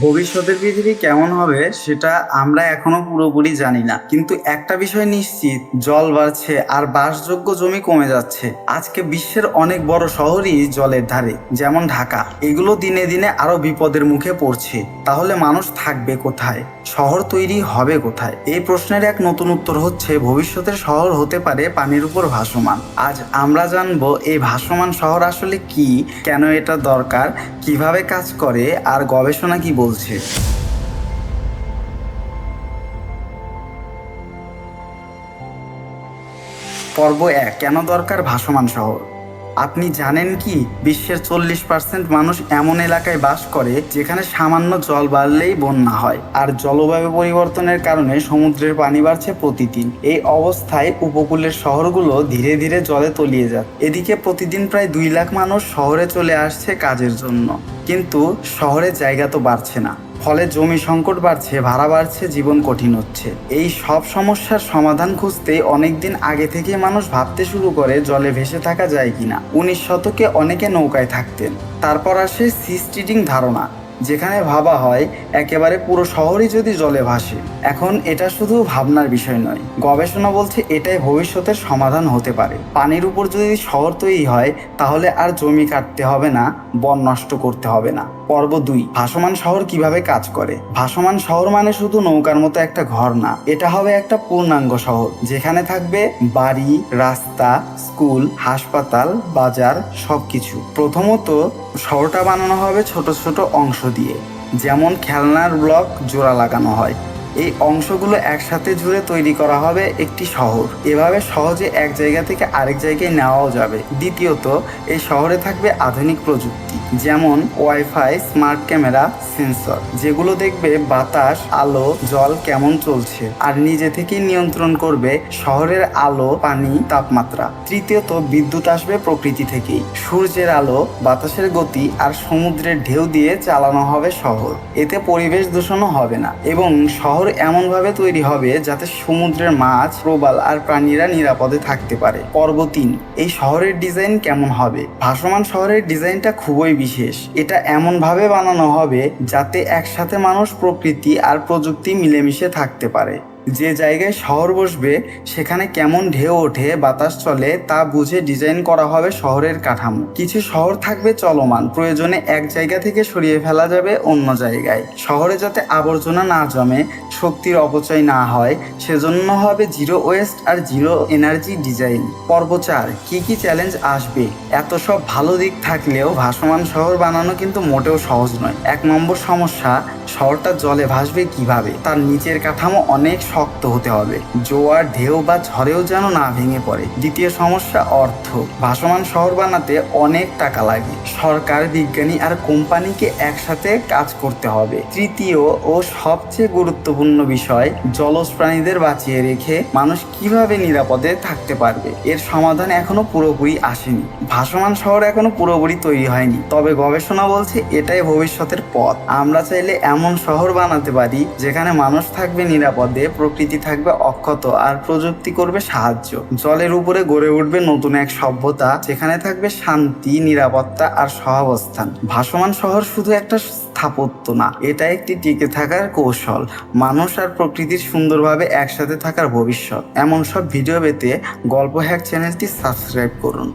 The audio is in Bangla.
ভবিষ্যতের পৃথিবী কেমন হবে সেটা আমরা এখনও পুরোপুরি জানি না। কিন্তু একটা বিষয় নিশ্চিত, জল বাড়ছে আর বাসযোগ্য জমি কমে যাচ্ছে। আজকে বিশ্বের অনেক বড় শহরই জলের ধারে, যেমন ঢাকা। এগুলো দিনে দিনে আরও বিপদের মুখে পড়ছে। তাহলে মানুষ থাকবে কোথায়? শহর তৈরি হবে কোথায়? এই প্রশ্নের এক নতুন উত্তর হচ্ছে, ভবিষ্যতের শহর হতে পারে পানির উপর ভাসমান। আজ আমরা জানব, এই ভাসমান শহর আসলে কি? কেন এটা দরকার? কীভাবে কাজ করে? আর গবেষণা কি বলছে? পর্ব এক কেন দরকার ভাসমান শহর? আপনি জানেন কি? বিশ্বের চল্লিশ পার্সেন্ট মানুষ এমন এলাকায় বাস করে যেখানে সামান্য জল বাড়লেই বন্যা হয় আর জলবায়ু পরিবর্তনের কারণে সমুদ্রের পানি বাড়ছে প্রতিদিন। এই অবস্থায় উপকূলের শহরগুলো ধীরে ধীরে জলে তলিয়ে যায়। এদিকে প্রতিদিন প্রায় দুই লাখ মানুষ শহরে চলে আসছে কাজের জন্য। কিন্তু শহরে জায়গা তো বাড়ছে না। ফলে জমি সংকট বাড়ছে, ভাড়া বাড়ছে, জীবন কঠিন হচ্ছে। এই সব সমস্যার সমাধান খুঁজতে অনেকদিন আগে থেকে মানুষ ভাবতে শুরু করে জলে ভেসে থাকা যায় কিনা। উনিশ শতকে অনেকে নৌকায় থাকতেন। তারপর আসে সিস্টিডিং ধারণা। যেখানে ভাবা হয় একেবারে পুরো শহরই যদি জলে ভাসে। এখন এটা শুধু ভাবনার বিষয় নয়, গবেষণা বলছে এটাই ভবিষ্যতের সমাধান হতে পারে। পানির উপর যদি শহর তৈরি হয়, তাহলে আর জমি কাটতে হবে না, বন নষ্ট করতে হবে না। পর্ব দুই, ভাসমান শহর কীভাবে কাজ করে? ভাসমান শহর মানে শুধু নৌকার মতো একটা ঘর না, এটা হবে একটা পূর্ণাঙ্গ শহর, যেখানে থাকবে বাড়ি, রাস্তা, স্কুল, হাসপাতাল, বাজার, সবকিছু। প্রথমত শহরটা বানানো হবে ছোট ছোট অংশ দিয়ে যেমন খেলনার ব্লক জোড়া লাগানো হয়। এই অংশগুলো একসাথে জুড়ে তৈরি করা হবে একটি শহর। এভাবে সহজে এক জায়গা থেকে আরেক জায়গায় নেওয়াও যাবে। দ্বিতীয়ত, এই শহরে থাকবে আধুনিক প্রযুক্তি, যেমন ওয়াইফাই, স্মার্ট ক্যামেরা, সেন্সর, যেগুলো দেখবে বাতাস, আলো, জল কেমন চলছে, আর নিজে থেকেই নিয়ন্ত্রণ করবে শহরের আলো, পানি, তাপমাত্রা। তৃতীয়ত, বিদ্যুৎ আসবে প্রকৃতি থেকেই। সূর্যের আলো, বাতাসের গতি, আর সমুদ্রের ঢেউ দিয়ে চালানো হবে শহর। এতে পরিবেশ দূষণও হবে না, এবং শহর এমনভাবে তৈরি হবে যাতে সমুদ্রের মাছ, প্রবাল আর প্রাণীরা নিরাপদে থাকতে পারে। পর্ব তিন, এই শহরের ডিজাইন কেমন হবে? ভাসমান শহরের ডিজাইনটা খুবই বিশেষ। এটা এমনভাবে বানানো হবে যাতে একসাথে মানুষ প্রকৃতি আর প্রযুক্তি মিলেমিশে থাকতে পারে। যে জায়গায় শহর বসবে, সেখানে কেমন ঢেউ ওঠে, বাতাস চলে, তা বুঝে ডিজাইন করা হবে শহরের কাঠামো। কিছু শহর থাকবে চলমান, প্রয়োজনে এক জায়গা থেকে সরিয়ে ফেলা যাবে অন্য জায়গায়। শহরে যাতে আবর্জনা না জমে, শক্তির অপচয় না হয়, সেজন্য হবে জিরো ওয়েস্ট আর জিরো এনার্জি ডিজাইন। পর্ব চার, কি কি চ্যালেঞ্জ আসবে? এত সব ভালো দিক থাকলেও ভাসমান শহর বানানো কিন্তু মোটেও সহজ নয়। এক নম্বর সমস্যা, শহরটা জলে ভাসবে কীভাবে? তার নিচের কাঠামো অনেক শক্ত হতে হবে। জোয়ার ঢেউ বা ঝড়েও যেন না ভেঙে পড়ে। দ্বিতীয় সমস্যা, অর্থ। ভাসমান শহর বানাতে অনেক টাকা লাগে। সরকার, বিজ্ঞানী আর কোম্পানিকে একসাথে কাজ করতে হবে। তৃতীয় ও সবচেয়ে গুরুত্বপূর্ণ বিষয় জলজ প্রাণীদের বাঁচিয়ে রেখে মানুষ কীভাবে নিরাপদে থাকতে পারবে? এর সমাধান এখনও পুরোপুরি আসেনি। ভাসমান শহর এখনও পুরোপুরি তৈরি হয়নি। তবে গবেষণা বলছে এটাই ভবিষ্যতের পথ। আমরা চাইলে এমন শহর বানাতে পারি যেখানে মানুষ থাকবে নিরাপদে প্রকৃতি থাকবে অক্ষত আর প্রযুক্তি করবে সাহায্য। জলের উপরে গড়ে উঠবে নতুন এক সভ্যতা, যেখানে থাকবে শান্তি, নিরাপত্তা আর সহাবস্থান। ভাসমান শহর শুধু একটা স্থাপত্য না, এটা একটি টিকে থাকার কৌশল। মানুষ আর প্রকৃতির সুন্দরভাবে একসাথে থাকার ভবিষ্যৎ। এমন সব ভিডিও পেতে গল্প হ্যাক চ্যানেলটি সাবস্ক্রাইব করুন।